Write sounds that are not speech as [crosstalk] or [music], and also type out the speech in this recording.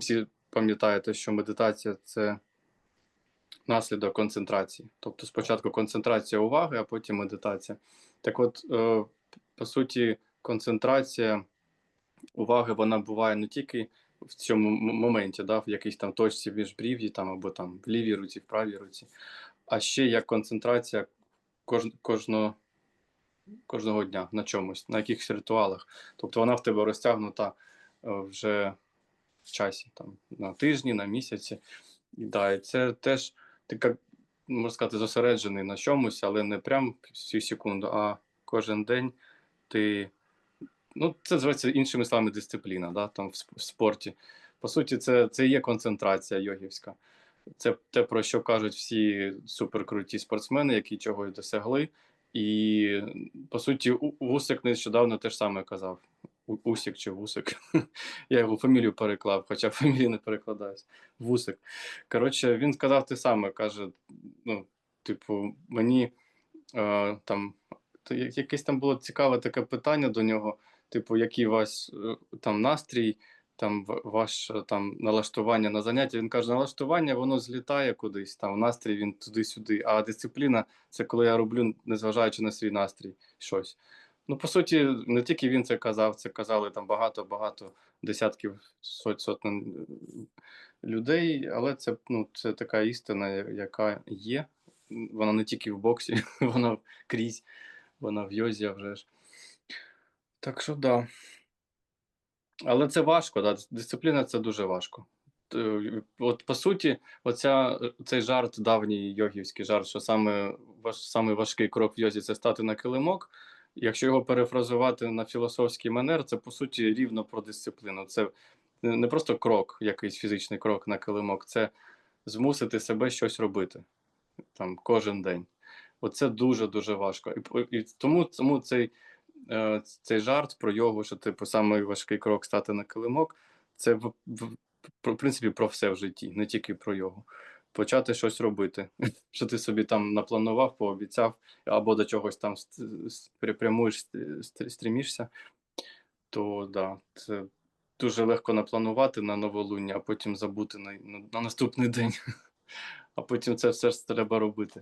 всі пам'ятаєте, що медитація це наслідок концентрації. Тобто спочатку концентрація уваги, а потім медитація. Так от, е, по суті, концентрація уваги вона буває не тільки в цьому моменті, да, в якійсь там точці міжбрів'ї, там, або там в лівій руці, в правій руці, а ще як концентрація кож, кожного, кожного дня на чомусь, на якихось ритуалах. Тобто вона в тебе розтягнута е, вже в часі, там, на тижні, на місяці. І, да, і це теж ти як, можна сказати, зосереджений на чомусь, але не прям всю секунду, а кожен день ти. Ну, це називається іншими словами дисципліна, да, там в спорті. По суті, це, це є концентрація йогівська. Це те, про що кажуть всі суперкруті спортсмени, які чогось досягли. І по суті, Вусик нещодавно теж саме казав. Усік чи Вусик. [laughs] Я його фамілію переклав, хоча [laughs] фамілію не перекладаюсь. Вусик. Коротше, він сказав те саме, каже: ну, типу, мені е, там якесь там було цікаве таке питання до нього, типу, який у вас е, там настрій, там ваше там налаштування на заняття. Він каже, налаштування воно злітає кудись, там настрій він туди-сюди, а дисципліна це коли я роблю, незважаючи на свій настрій, щось. Ну, по суті, не тільки він це казав, це казали там багато-багато десятків сот, сотень е, людей, але це, ну, це така істина, яка є. Вона не тільки в боксі, [laughs] вона крізь, вона в йозі вже ж. Так що да. Але це важко, да. Дисципліна це дуже важко. От по суті, оця, цей жарт, давній йогівський жарт, що саме важ, самий важкий крок в йозі це стати на килимок. Якщо його перефразувати на філософський манер, це по суті рівно про дисципліну. Це не просто крок, якийсь фізичний крок на килимок, це змусити себе щось робити там кожен день. Оце дуже дуже важко. І, і тому, тому цей, е, цей жарт про йогу, що типу самий важкий крок стати на килимок, це в, в, в принципі про все в житті, не тільки про йогу. Почати щось робити, [laughs] що ти собі там напланував, пообіцяв, або до чогось там прямуєш, стрімішся, то да, це дуже легко напланувати на новолуння, а потім забути на, на наступний [laughs] день. А потім це все ж треба робити.